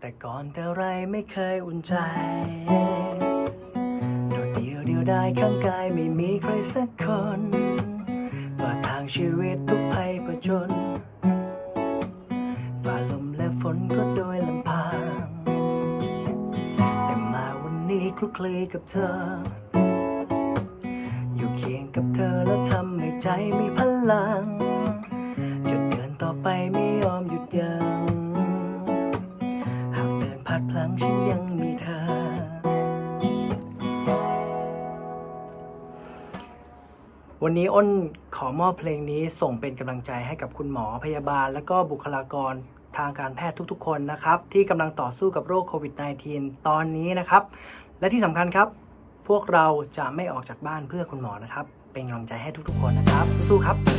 แต่ก่อนแต่ไรไม่เคยอุ่นใจ โดดเดียวเดียวได้ข้างกายไม่มีใครสักคนฝ่าทางชีวิตทุกภัยผจญฝ่าลมและฝนก็โดยลำพัง แต่มาวันนี้คลุกคลีกับเธอ อยู่เคียงกับเธอแล้วทำให้ใจมีพลัง จะเดินต่อไปไม่ยอมหยุดยัง้ง ดพลังฉันยังมีเธอ วันนี้อ้นขอมอบเพลงนี้ส่งเป็นกำลังใจให้กับคุณหมอพยาบาล และก็บุคลากรทางการแพทย์ทุกๆ คนนะครับ ที่กำลังต่อสู้กับโรคโควิด -19 ตอนนี้นะครับ และที่สำคัญครับ พวกเราจะไม่ออกจากบ้านเพื่อคุณหมอนะครับ เป็นกำลังใจให้ทุกๆ คนนะครับ สู้ๆครับ